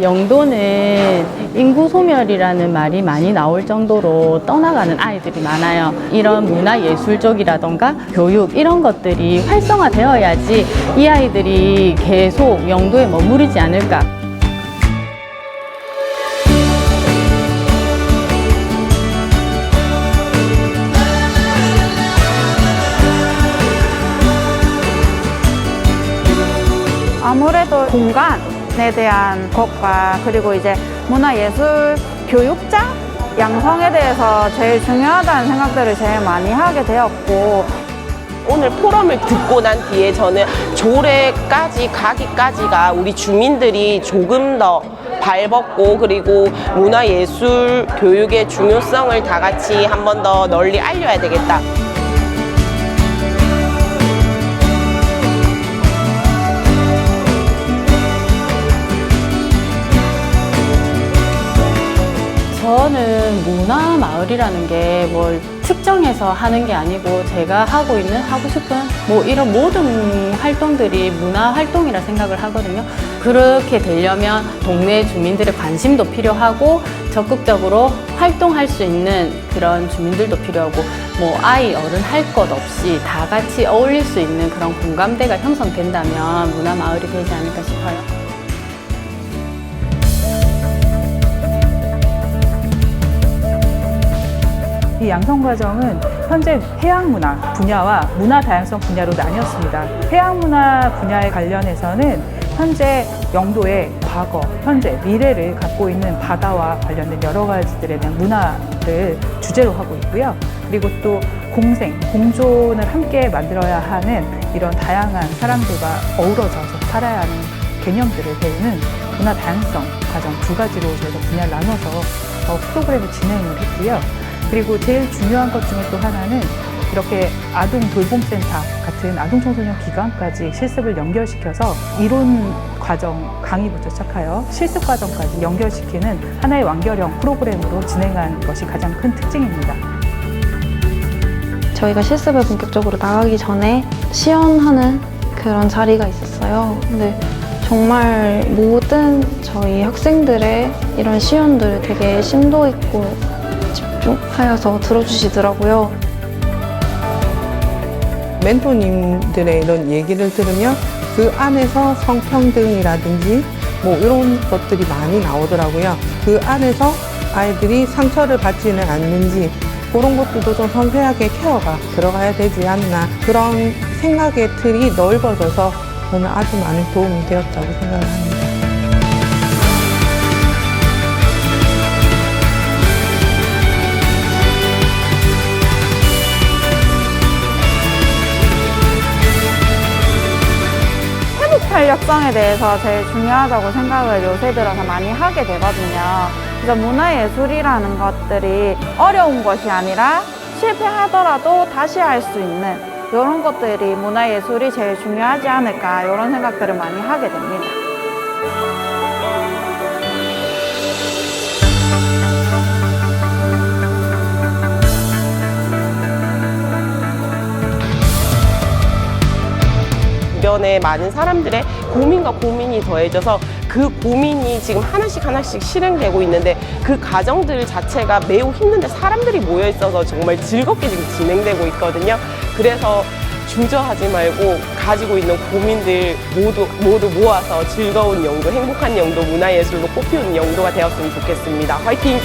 영도는 인구 소멸이라는 말이 많이 나올 정도로 떠나가는 아이들이 많아요. 이런 문화 예술 쪽이라던가 교육 이런 것들이 활성화되어야지 이 아이들이 계속 영도에 머무르지 않을까. 아무래도 공간에 대한 것과 그리고 이제 문화예술 교육자 양성에 대해서 제일 중요하다는 생각들을 제일 많이 하게 되었고 오늘 포럼을 듣고 난 뒤에 저는 조례까지 가기까지가 우리 주민들이 조금 더 발벗고 그리고 문화예술 교육의 중요성을 다 같이 한 번 더 널리 알려야 되겠다. 문화 마을이라는 게 뭘 특정해서 하는 게 아니고 제가 하고 있는 하고 싶은 뭐 이런 모든 활동들이 문화 활동이라 생각을 하거든요. 그렇게 되려면 동네 주민들의 관심도 필요하고 적극적으로 활동할 수 있는 그런 주민들도 필요하고 뭐 아이 어른 할 것 없이 다 같이 어울릴 수 있는 그런 공감대가 형성된다면 문화 마을이 되지 않을까 싶어요. 이 양성 과정은 현재 해양 문화 분야와 문화 다양성 분야로 나뉘었습니다. 해양 문화 분야에 관련해서는 현재 영도의 과거, 현재, 미래를 갖고 있는 바다와 관련된 여러 가지들에 대한 문화를 주제로 하고 있고요. 그리고 또 공생, 공존을 함께 만들어야 하는 이런 다양한 사람들과 어우러져서 살아야 하는 개념들을 배우는 문화 다양성 과정 두 가지로 저희가 분야를 나눠서 어, 프로그램을 진행을 했고요. 그리고 제일 중요한 것 중에 또 하나는 이렇게 아동 돌봄센터 같은 아동 청소년 기관까지 실습을 연결시켜서 이론 과정 강의부터 시작하여 실습 과정까지 연결시키는 하나의 완결형 프로그램으로 진행한 것이 가장 큰 특징입니다. 저희가 실습을 본격적으로 나가기 전에 시연하는 그런 자리가 있었어요. 근데 정말 모든 저희 학생들의 이런 시연들을 되게 심도 있고 집중하여서 들어주시더라고요. 멘토님들의 이런 얘기를 들으면 그 안에서 성평등이라든지 뭐 이런 것들이 많이 나오더라고요. 그 안에서 아이들이 상처를 받지는 않는지 그런 것들도 좀 섬세하게 케어가 들어가야 되지 않나 그런 생각의 틀이 넓어져서 저는 아주 많은 도움이 되었다고 생각을 합니다. 탄력성에 대해서 제일 중요하다고 생각을 요새 들어서 많이 하게 되거든요. 그래서 문화예술이라는 것들이 어려운 것이 아니라 실패하더라도 다시 할 수 있는 이런 것들이 문화예술이 제일 중요하지 않을까 이런 생각들을 많이 하게 됩니다. 주변에 많은 사람들의 고민과 고민이 더해져서 그 고민이 지금 하나씩 하나씩 실행되고 있는데 그 과정들 자체가 매우 힘든데 사람들이 모여 있어서 정말 즐겁게 지금 진행되고 있거든요. 그래서 주저하지 말고 가지고 있는 고민들 모두 모두 모아서 즐거운 영도, 행복한 영도, 문화예술로 꽃피우는 영도가 되었으면 좋겠습니다. 화이팅!